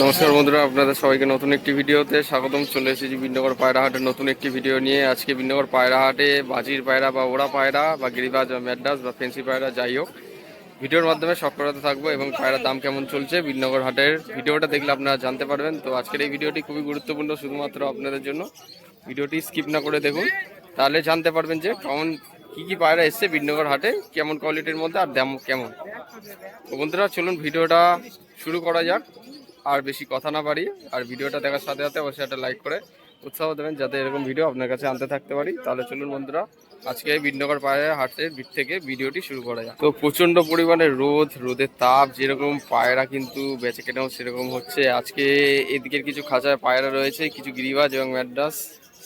নমস্কার বন্ধুরা, আপনাদের সবাইকে নতুন একটি ভিডিওতে স্বাগতম। চলে এসেছি বিন্নগর পায়রা হাটের নতুন একটি ভিডিও নিয়ে। আজকে বিন্নগর পায়রা হাটে বাজির পায়রা বা ওড়া পায়রা বা গিরিবাজ বা ম্যাডাস বা ফেন্সি পায়রা, যাই হোক, ভিডিওর মাধ্যমে সব করাতে থাকব এবং পায়রার দাম কেমন চলছে বিন্নগর হাটের ভিডিওটা দেখলে আপনারা জানতে পারবেন। তো আজকের এই ভিডিওটি খুবই গুরুত্বপূর্ণ শুধুমাত্র আপনাদের জন্য। ভিডিওটি স্কিপ না করে দেখুন, তাহলে জানতে পারবেন যে কেমন, কী কী পায়রা এসছে বিন্নগর হাটে, কেমন কোয়ালিটির মধ্যে আর দাম কেমন। তো বন্ধুরা, চলুন ভিডিওটা শুরু করা যাক। আর বেশি কথা না বাড়িয়ে আর ভিডিওটা দেখার সাথে সাথে অবশ্যই একটা লাইক করে উৎসাহ দেবেন যাতে এরকম ভিডিও আপনার কাছে আনতে থাকতে পারি। তাহলে চলুন বন্ধুরা, আজকে এই বিনগর হাটের দিক থেকে ভিডিওটি শুরু করা যাক। তো প্রচণ্ড পরিমাণে রোদ, রোদের তাপ, যেরকম পায়রা কিন্তু বেঁচে কেনাও সেরকম হচ্ছে। আজকে এদিকের কিছু খাঁচায় পায়রা রয়েছে, কিছু গিরিবাজ এবং ম্যাড্রাস,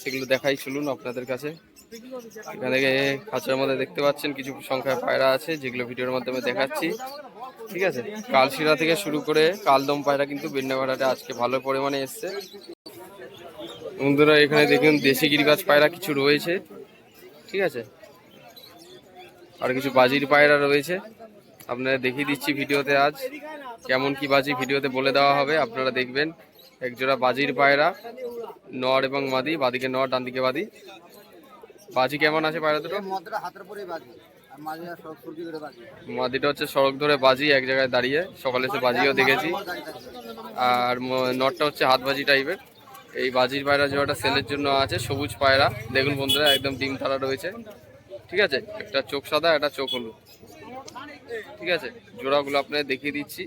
সেগুলো দেখাই চলুন আপনাদের কাছে। এখান খাঁচার মধ্যে দেখতে পাচ্ছেন কিছু সংখ্যায় পায়রা আছে, যেগুলো ভিডিওর মাধ্যমে দেখাচ্ছি। ঠিক আছে? কালশিরা থেকে শুরু করে কালদম পায়রা কিন্তু বেন্নাঘাটাতে আজকে ভালো পরিমাণে এসছে। বন্ধুরা, এখানে দেখুন দেশি গিরিবাজ পায়রা কিছু রয়েছে। ঠিক আছে? আর কিছু বাজির পায়রা রয়েছে। আপনারা দেখিয়ে দিচ্ছি ভিডিওতে আজ। কেমন কি বাজি ভিডিওতে বলে দেওয়া হবে, আপনারা দেখবেন। একজোড়া বাজির পায়রা, নর এবং মাদি, বাদিকে নর ডান দিকে বাদি। বাজি কেমন আছে পায়রা দুটো? মদটা হাতের পরেই বাজি মাদিটা হচ্ছে সড়ক ধরে বাজি এক জায়গায় দাঁড়িয়ে। সকালে এসে বাজিও দেখেছি। আর নটটা হচ্ছে হাত বাজি টাইপের। এই বাজির পায়রা জোড়াটা সেলের জন্য আছে সবুজ পায়রা। দেখুন বন্ধুরা একদম ডিম তারা রয়েছে। ঠিক আছে? একটা চোখ সাদা একটা চোখ হলুদ। ঠিক আছে? জোড়াগুলো আপনাদের দেখিয়ে দিচ্ছি।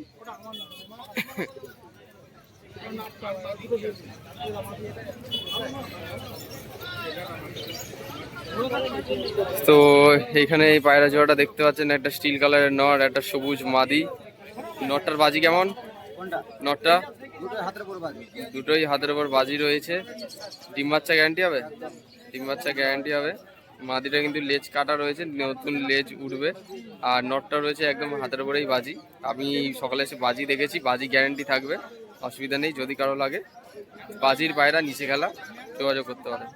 তো এখানে এই পায়রা জোড়াটা দেখতে পাচ্ছেন একটা স্টিল কালারের নট একটা সবুজ মাদি। নটটার বাজি কেমন? নটটা? দুটোই হাতের ওপর বাজি। রয়েছে। ডিম বাচ্চা গ্যারান্টি হবে? ডিম বাচ্চা গ্যারান্টি হবে। মাদিটা কিন্তু লেজ কাটা রয়েছে নতুন লেজ উঠবে। আর নটটা রয়েছে একদম হাতের ওপরেই বাজি। আমি সকালে এসে বাজি দেখেছি বাজি গ্যারান্টি থাকবে। অসুবিধা নেই যদি কারও লাগে। বাজির পায়রা নিচে খেলা যোগাযোগ করতে পারে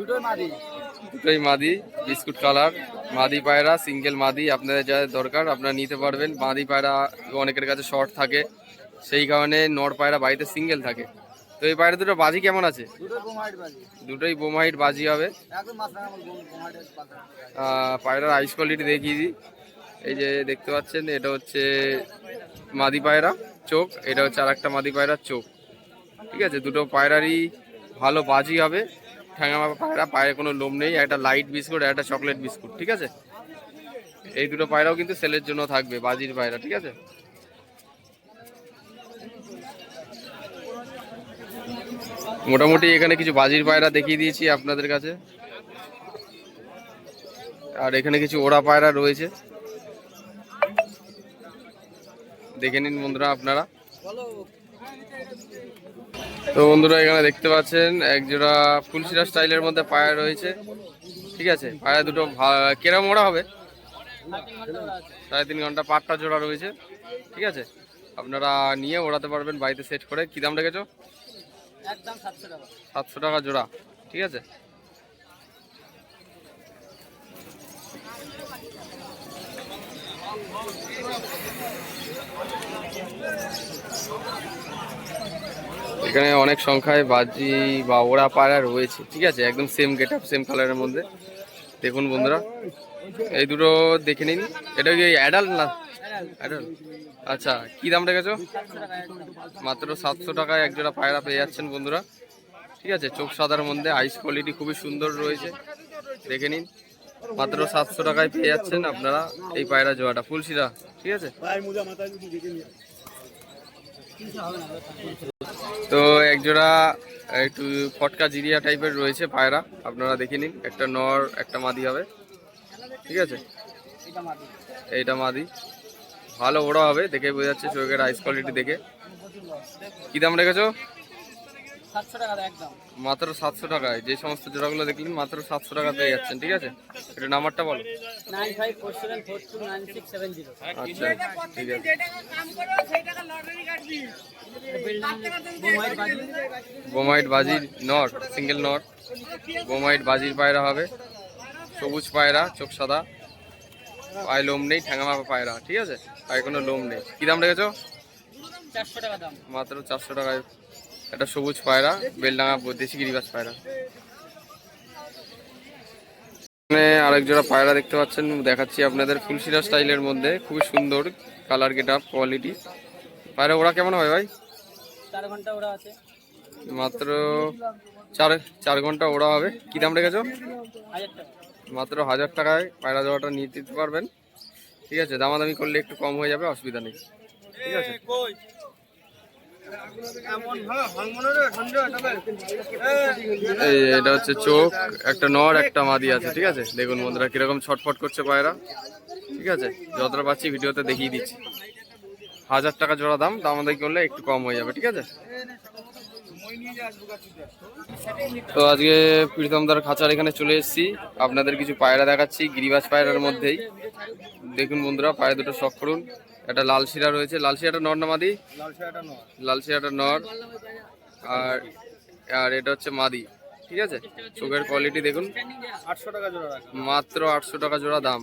দুটোই মাদি। বিস্কুট কালার মাদি পায়রা সিঙ্গেল মাদি আপনাদের যা দরকার আপনারা নিতে পারবেন। মাদি পায়রা অনেকের কাছে শর্ট থাকে সেই কারণে নর পায়রা বাড়িতে সিঙ্গেল থাকে। তো এই পায়রা দুটো বাজি কেমন আছে? দুটোই বোমাইট বাজি। হবে। পায়রার আইস কোয়ালিটি দেখিয়ে দিই। এই যে দেখতে পাচ্ছেন এটা হচ্ছে মাদি পায়রা চোখ এটা হচ্ছে আর একটা মাদি পায়রার চোখ। ঠিক আছে দুটো পায়রারই ভালো বাজি হবে। ঠ্যাঙা পায়রা পায়ে কোনো লোম নেই, একটা লাইট বিস্কুট একটা চকলেট বিস্কুট ঠিক আছে? এই দুটো পায়রাও কিন্তু সেলের জন্য থাকবে, বাজির পায়রা, ঠিক আছে? মোটামুটি এখানে কিছু বাজির পায়রা দেখিয়ে দিয়েছি আপনাদের কাছে। আর এখানে কিছু ওড়া পায়রা রয়েছে। দেখে নিন বন্ধুরা আপনারা। তো বন্ধুরা এখানে দেখতে পাচ্ছেন এক জোড়া ফুলশিরা স্টাইলের মধ্যে পায়া রয়েছে। ঠিক আছে? পায়রা দুটো কেরম ওড়া হবে? সাড়ে তিন ঘণ্টা পাটটা জোড়া রয়েছে। ঠিক আছে? আপনারা নিয়ে ওড়াতে পারবেন বাড়িতে সেট করে। কী দাম রেখেছো? সাতশো টাকা জোড়া। ঠিক আছে? এখানে অনেক সংখ্যায় বাজি বা ওড়া পায়রা রয়েছে, ঠিক আছে? একদম সেম গেট আপ সেম কালারের মধ্যে। দেখুন বন্ধুরা, এই দুটো দেখে নিন। এটা কি অ্যাডাল্ট না? আচ্ছা কি দাম রেখেছো? মাত্র সাতশো টাকায় এক জোড়া পায়রা পেয়ে যাচ্ছেন বন্ধুরা। ঠিক আছে, চোখ সাদার মধ্যে আইস কোয়ালিটি খুবই সুন্দর রয়েছে। দেখে নিন। মাত্র সাতশো টাকায় পেয়ে যাচ্ছেন আপনারা এই পায়রা জোড়াটা, ফুলশিরা, ঠিক আছে? তো একজোড়া, একটু ফটকা জিরিয়া টাইপের রয়েছে পায়রা, আপনারা দেখে নিন, একটা নর, একটা মাদি হবে। ঠিক আছে? এইটা মাদি। ভালো ওড়া হবে, দেখে বোঝা যাচ্ছে চোখের আইস কোয়ালিটি দেখে। কি দাম রেখেছো? মাত্র সাতশো টাকায়। যে সমস্ত জোড়াগুলো দেখলেন মাত্র সাতশো টাকা পেয়ে যাচ্ছেন ঠিক আছে? এটা নাম্বারটা বলো। আচ্ছা ঠিক আছে। বোমাইট বাজি বোমাইট বাজির নর সিঙ্গেল নট। বোমাইট বাজির পায়রা হবে। সবুজ পায়রা চোখ সাদা। পায়ে লোম নেই ঠ্যাঙা মাপা পায়রা ঠিক আছে? পায়ে কোনো লোম নেই। কি দাম রেখেছো? চারশো টাকা দাম। মাত্র চারশো টাকায় একটা সবুজ পায়রা বেলডাঙা দেশি গিরিবাস পায়রা। এখানে আরেক জোড়া পায়রা দেখতে পাচ্ছেন দেখাচ্ছি আপনাদের ফুলশিরা স্টাইলের মধ্যে খুবই সুন্দর কালার গেট আপ কোয়ালিটি। পায়রা ওরা কেমন হয় ভাই? চার ঘণ্টা ওরা আছে। মাত্র চার চার ঘণ্টা ওরা হবে। কি দাম রেখেছো? মাত্র হাজার টাকায় পায়রা জোড়াটা নিয়ে দিতে পারবেন। ঠিক আছে দামাদামি করলে একটু কম হয়ে যাবে অসুবিধা নেই। ঠিক আছে। এই এটা হচ্ছে চোখ, একটা নর, একটা মাদি আছে, ঠিক আছে? দেখুন বন্ধুরা, কীরকম ছটফট করছে পায়রা, ঠিক আছে? যতটা পাচ্ছি ভিডিওতে দেখিয়ে দিচ্ছি। হাজার টাকা জোড়া দাম দামাদামি করলে একটু কম হয়ে যাবে, ঠিক আছে? তো আজকে প্রীতমদার খাঁচার এখানে চলে এসেছি। আপনাদের কিছু পায়রা দেখাচ্ছি, গিরিবাজ পায়রার মধ্যেই। দেখুন বন্ধুরা, পায়রা দুটো শখ করুন। একটা লাল শিরা রয়েছে। লাল শিরাটা নর না মাদি? লাল শিরাটা নর। আর আর এটা হচ্ছে মাদি। ঠিক আছে? চোখের কোয়ালিটি দেখুন। আটশো টাকা জোড়া মাত্র আটশো টাকা জোড়া দাম।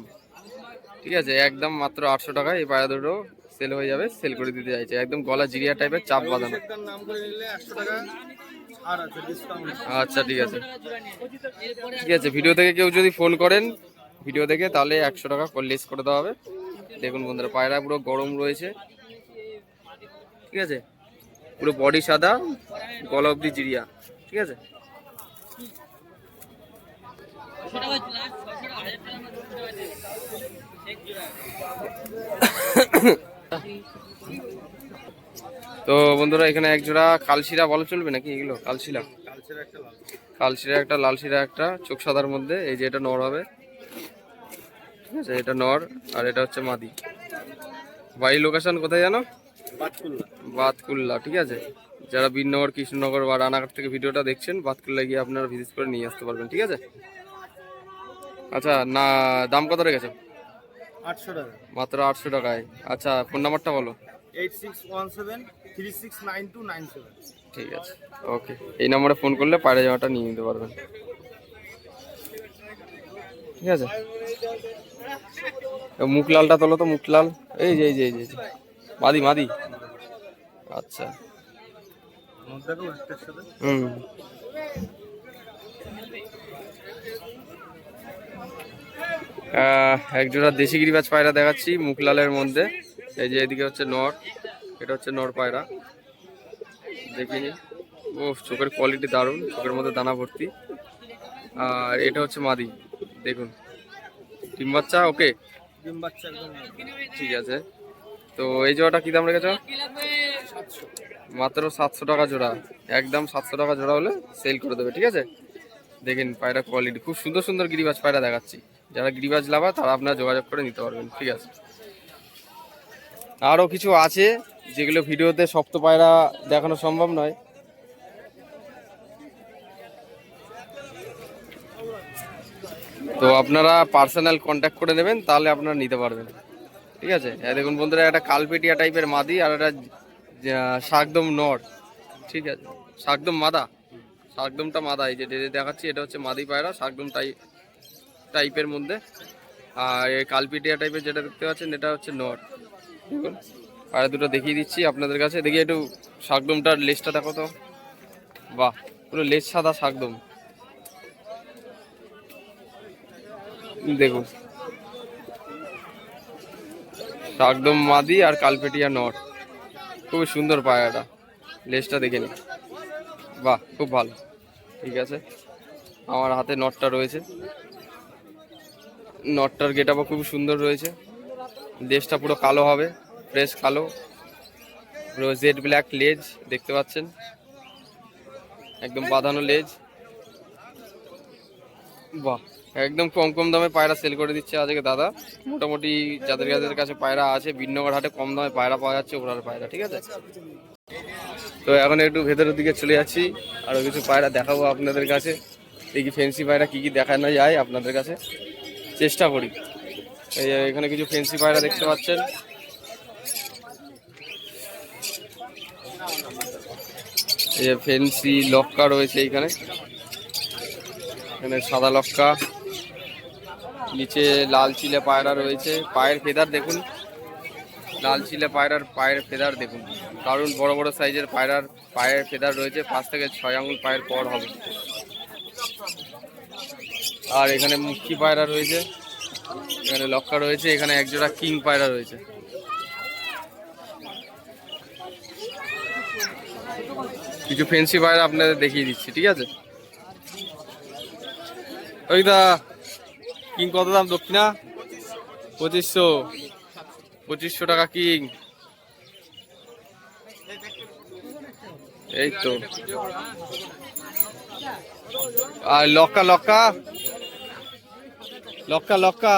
ঠিক আছে? একদম মাত্র আটশো টাকা এই পায়রা দুটো সেল হয়ে যাবে। সেল করে দিতে চাইছে। একদম গলা জিরিয়া টাইপের চাপ বাঁধানো। আচ্ছা ঠিক আছে। ঠিক আছে? ভিডিও থেকে কেউ যদি ফোন করেন ভিডিও দেখে তাহলে একশো টাকা লেস করে দেওয়া হবে। দেখুন বন্ধুরা পায়রা পুরো গরম রয়েছে। ঠিক আছে? পুরো বডি সাদা গলা অব্দি জিরিয়া। ঠিক আছে? তো বন্ধুরা এখানে এক জোড়া কালশিরা বলা চলবে নাকি এগুলো? কালশিরা। কালশিরা একটা লাল। শিরা একটা চোখ সাদার মধ্যে এই যে এটা নর হবে। ঠিক আছে এটা নর আর এটা হচ্ছে মাদি। বাড়ির লোকেশন কোথায় জানো? বাতকুল্লা। ঠিক আছে? যারা বীরনগর কৃষ্ণনগর বা রানাঘাট থেকে ভিডিওটা দেখছেন বাতকুল্লা গিয়ে আপনারা ভিজিট করে নিয়ে আসতে পারবেন ঠিক আছে? আচ্ছা না দাম কত রেখেছো? আটশো টাকা। মাত্র আটশো টাকায়। আচ্ছা ফোন নাম্বারটা বলো। ঠিক আছে ওকে। এই নম্বরে ফোন করলে পায়রা জামাটা নিয়ে নিতে পারবেন। ঠিক আছে? মুখ লালটা তোলো তো, মুখ লাল। এই যে এই যে মাদি মাদি। আচ্ছা। হুম। এক জোড়া দেশি গিরিবাজ পায়রা দেখাচ্ছি মুখ লালের মধ্যে। এই যে, এদিকে হচ্ছে নর। এটা হচ্ছে নর পায়রা। দেখিনি ও চোখের কোয়ালিটি দারুণ, চোখের মধ্যে দানা ভর্তি। আর এটা হচ্ছে মাদি। দেখুন। ডিম বাচ্চা? ওকে। ডিম বাচ্চা একদম ঠিক আছে। তো এই জোড়াটা কি দাম রেখেছো? মাত্র সাতশো টাকা জোড়া। একদম সাতশো টাকা জোড়া হলে সেল করে দেবে ঠিক আছে? দেখেন পায়রা কোয়ালিটি খুব সুন্দর সুন্দর গিরিবাজ পায়রা দেখাচ্ছি। যারা গিরিবাজ লাভা তারা আপনারা যোগাযোগ করে নিতে পারবেন ঠিক আছে? আরও কিছু আছে যেগুলো ভিডিওতে শক্ত পায়রা দেখানো সম্ভব নয়। তো আপনারা পার্সোনাল কন্ট্যাক্ট করে নেবেন, তাহলে আপনারা নিতে পারবেন। ঠিক আছে? দেখুন বন্ধুরা একটা কালপেটিয়া টাইপের মাদি আর একটা শাকদম নর। ঠিক আছে? শাকদম মাদা। শাকদমটা মাদা, এই যে দেখাচ্ছি, এটা হচ্ছে মাদি পায়রা, শাকদম টাই টাইপের মধ্যে। আর কালপিটিয়া টাইপের যেটা দেখতে পাচ্ছেন, এটা হচ্ছে নর। দেখুন পায়রা দুটো দেখিয়ে দিচ্ছি আপনাদের কাছে। দেখি একটু শাকদমটার লেজটা দেখো তো। বাহ, পুরো লেজ সাদা শাকদম। দেখুন। একদম মাদি আর কালপেটিয়া নর। খুবই সুন্দর পায়রাটা লেজটা দেখে নি বাহ, খুব ভালো। ঠিক আছে। আমার হাতে নটটা রয়েছে। নটটার গেটআপও খুব সুন্দর রয়েছে। লেজটা পুরো কালো হবে। ফ্রেশ কালো। পুরো জেড ব্ল্যাক লেজ দেখতে পাচ্ছেন? একদম বাঁধানো লেজ বাহ। একদম কম কম দামে পায়রা সেল করে দিচ্ছে আজকে দাদা। মোটামুটি যাদের যাদের কাছে পায়রা আছে বিনগর হাটে কম দামে পায়রা পাওয়া যাচ্ছে, ওরার পায়রা, ঠিক আছে? তো এখন একটু ভেতরের দিকে চলে যাচ্ছি আরও কিছু পায়রা দেখাবো আপনাদের কাছে। দেখি ফেন্সি পায়রা কী কী দেখানো যায় আপনাদের কাছে? চেষ্টা করি। এই এখানে কিছু ফেন্সি পায়রা দেখতে পাচ্ছেন। এই ফেন্সি লক্কা রয়েছে এইখানে এখানে সাদা লক্কা। নিচে লাল চিলে পায়রা রয়েছে। পায়ের ফেদার দেখুন। লাল চিলে পায়রার পায়ের ফেদার দেখুন। কারণ বড় বড় সাইজের পায়রার পায়ের ফেদার রয়েছে। পাঁচ থেকে ছয় আঙুল পায়ের পর হবে। আর এখানে মুক্তি পায়রা রয়েছে। এখানে লক্কা রয়েছে। এখানে একজোড়া কিং পায়রা রয়েছে। কিছু ফেন্সি পায়রা আপনাদের দেখিয়ে দিচ্ছি, ঠিক আছে? ওই দা কিং কত দাম দক্ষিণা? পঁচিশশো। পঁচিশশো টাকা কিং। এই তো। আর লক্কা লক্কা? লক্কা লক্কা?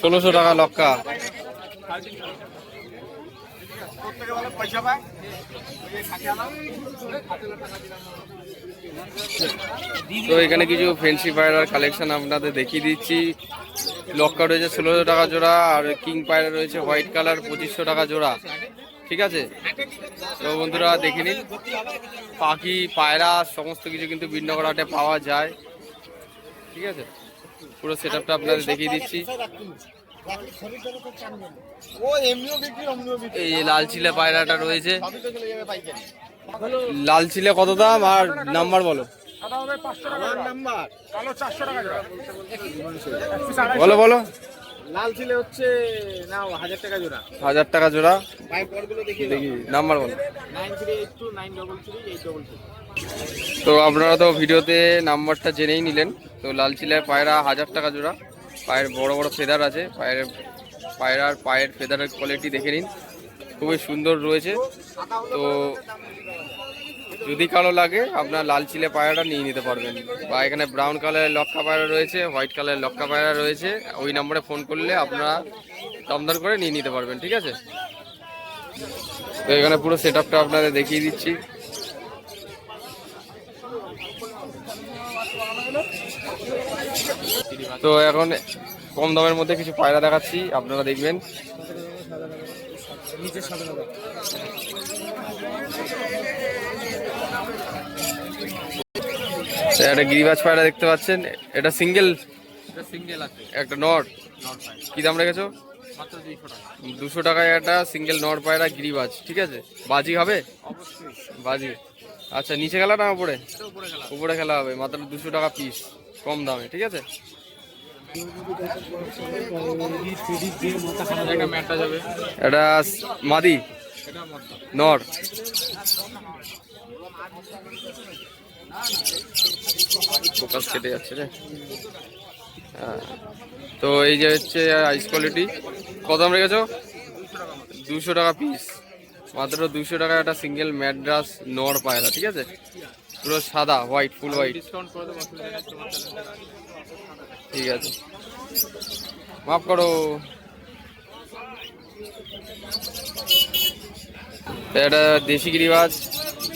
ষোলোশো টাকা লক্কা। প্রত্যেকে পয়সা পায়। তো এখানে কিছু ফেন্সি পায়রার কালেকশন আপনাদের দেখিয়ে দিচ্ছি। লক্কা রয়েছে ষোলোশো টাকা জোড়া আর কিং পায়রা রয়েছে হোয়াইট কালার পঁচিশশো টাকা জোড়া। ঠিক আছে? তো বন্ধুরা, দেখে নিন। পাখি, পায়রা, সমস্ত কিছু কিন্তু বিন্নগর হাটে পাওয়া যায়। ঠিক আছে? পুরো সেট আপনাদের দেখিয়ে দিচ্ছি। এই যে লাল চিলে পায়রাটা রয়েছে। লাল চিলে কত দাম? আর নাম্বার বলো। বলো বলো। লাল ছিলে হচ্ছে নাও হাজার টাকা জোড়া। হাজার টাকা জোড়া। ভাই পরগুলো দেখিয়ে দেখি নাম্বার বলো। তো আপনারা তো ভিডিওতে নাম্বারটা জেনেই নিলেন। তো লাল চিলার পায়রা হাজার টাকা জোড়া। পায়ের বড় বড় ফেদার আছে। পায়ের পায়রার পায়ের ফেদারের কোয়ালিটি দেখে নিন। খুবই সুন্দর রয়েছে। তো যদি কালো লাগে, আপনার লাল চিলে পায়রাটা নিয়ে নিতে পারবেন। বা এখানে ব্রাউন কালারের লক্কা পায়রা রয়েছে হোয়াইট কালারের লক্কা পায়রা রয়েছে। ওই নম্বরে ফোন করলে আপনারা দামদার করে নিয়ে নিতে পারবেন, ঠিক আছে? তো এখানে পুরো সেট আপনাদের দেখিয়ে দিচ্ছি। তো এখন কম দামের মধ্যে কিছু পায়রা দেখাচ্ছি আপনারা দেখবেন। একটা গিরিবাজ পায়রা দেখতে পাচ্ছেন এটা সিঙ্গেল? একটা নট কি দাম রেখেছো? দুশো টাকায় একটা সিঙ্গেল নট পায়রা গিরিবাজ ঠিক আছে? বাজি হবে বাজি। আচ্ছা নিচে খেলা না উপরে? উপরে খেলা হবে, মাত্র দুশো টাকা পিস কম দামে, ঠিক আছে? এটা মাদি? নর? ফোকাস কেটে যাচ্ছে রে। হ্যাঁ। তো এই যে হচ্ছে আইস কোয়ালিটি কত দাম রেখেছো? দুশো টাকা পিস মাত্র দুশো টাকা একটা সিঙ্গেল ম্যাড্রাস নর পায়রা ঠিক আছে? পুরো সাদা হোয়াইট ফুল হোয়াইট ঠিক আছে। মাফ করো। এটা দেশি গিরিবাজ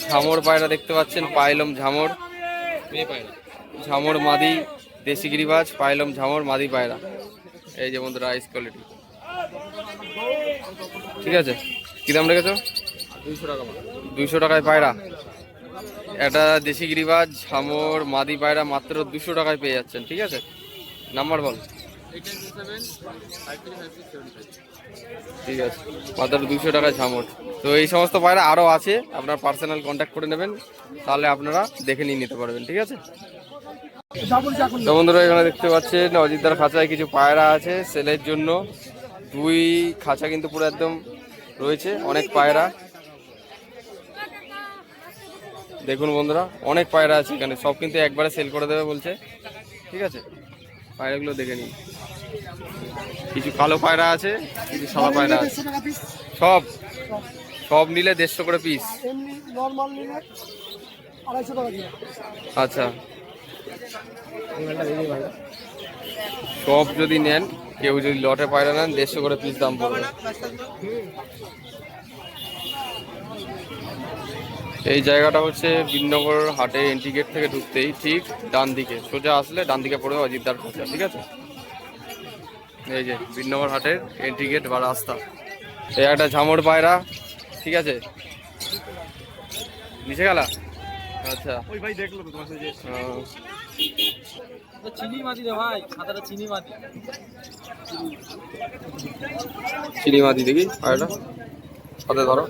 ঝামর পায়রা দেখতে পাচ্ছেন পাইলম ঝামর। ঝামর মাদি দেশি গিরিবাজ পাইলম ঝামর মাদি পায়রা। এই যে বন্ধুরা আইস কোয়ালিটি ঠিক আছে? কি দাম রেখেছো? দুইশো টাকা টাকায় পায়রা। এটা দেশি গিরিবাজ ঝামর মাদি পায়রা মাত্র দুশো টাকায় পেয়ে যাচ্ছেন, ঠিক আছে? নাম্বার বল। ঠিক আছে। মাত্র দুশো টাকায় ঝামট তো এই সমস্ত পায়রা আরও আছে, আপনার পার্সোনাল কন্ট্যাক্ট করে নেবেন, তাহলে আপনারা দেখে নিয়ে নিতে পারবেন, ঠিক আছে? তো বন্ধুরা, এখানে দেখতে পাচ্ছেন অযোধ্যার খাঁচায় কিছু পায়রা আছে, সেলের জন্য। দুই খাঁচা কিন্তু পুরো একদম রয়েছে, অনেক পায়রা। দেখুন বন্ধুরা, অনেক পায়রা আছে এখানে। সব কিন্তু একবারে সেল করে দেবে বলছে। ঠিক আছে? পায়রাগুলো দেখে নিন। কিছু কালো পায়রা আছে, কিছু সাদা পায়রা আছে। সব সব নিলে দেড়শো করে পিস আচ্ছা। সব যদি নেন কেউ যদি লটে পায়রা নেন দেড়শো করে পিস দাম পড়বে। এই জায়গাটা হচ্ছে বিনগর হাটে এন্ট্রি গেট থেকে ঢুকতেই ঠিক ডান দিকে। সোজা আসলে ডান দিকে পড়বে অজিতদার খাঁচা ঠিক আছে? এই যে বিনগর হাটের এন্ট্রি গেট বা রাস্তা। এই একটা ঝামর পায়রা ঠিক আছে? নিচে গেলা? আচ্ছা। ওই ভাই দেখল তো তোমার চিনি মাদি দেখি পায়রাটা হাতে ধরো।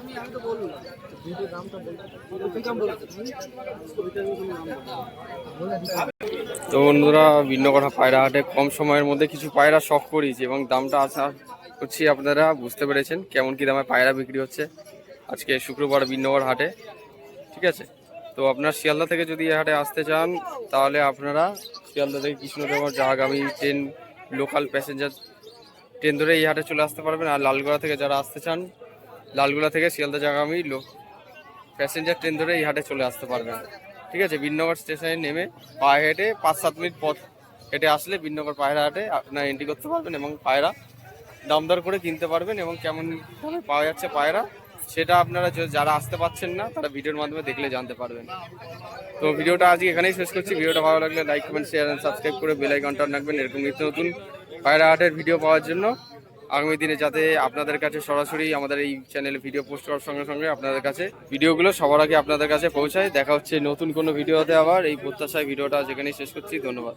তো বন্ধুরা কথা, পায়রা হাটে কম সময়ের মধ্যে কিছু পায়রা শখ করিয়েছি এবং দামটা আশা করছি আপনারা বুঝতে পেরেছেন কেমন কি দামে পায়রা বিক্রি হচ্ছে আজকে শুক্রবার ভিন্নগর হাটে। ঠিক আছে? তো আপনার শিয়ালদা থেকে যদি এই হাটে আসতে চান, তাহলে আপনারা শিয়ালদা থেকে কৃষ্ণনগর, জাহাগামী ট্রেন, লোকাল প্যাসেঞ্জার ট্রেন ধরে এই হাটে চলে আসতে পারবেন। আর লালগোলা থেকে যারা আসতে চান, লালগোলা থেকে শিয়ালদা, জাহাগামী প্যাসেঞ্জার ট্রেন ধরে এই হাটে চলে আসতে পারবেন। ঠিক আছে? বিনগর স্টেশনে নেমে পায়ে হেঁটে পাঁচ সাত মিনিট পথ হেঁটে আসলে বিনগর পায়রা হাটে আপনারা এন্ট্রি করতে পারবেন এবং পায়রা দামদার করে কিনতে পারবেন এবং কেমন পাওয়া যাচ্ছে পায়রা সেটা আপনারা যারা আসতে পারছেন না, তারা ভিডিওর মাধ্যমে দেখলে জানতে পারবেন। তো ভিডিওটা আজকে এখানেই শেষ করছি। ভিডিওটা ভালো লাগলে like comment share and subscribe করে বেল আইকনটা রাখবেন। এরকম নিত্য নতুন পায়রা হাটের ভিডিও পাওয়ার জন্য। আগামী দিনে যাতে আপনাদের কাছে সরাসরি আমাদের এই চ্যানেলে ভিডিও পোস্ট করার সঙ্গে সঙ্গে আপনাদের কাছে ভিডিওগুলো সবার আগে আপনাদের কাছে পৌঁছায়। দেখা হচ্ছে নতুন কোনো ভিডিওতে আবার। এই প্রত্যাশায় ভিডিওটা যেখানেই শেষ করছি। ধন্যবাদ।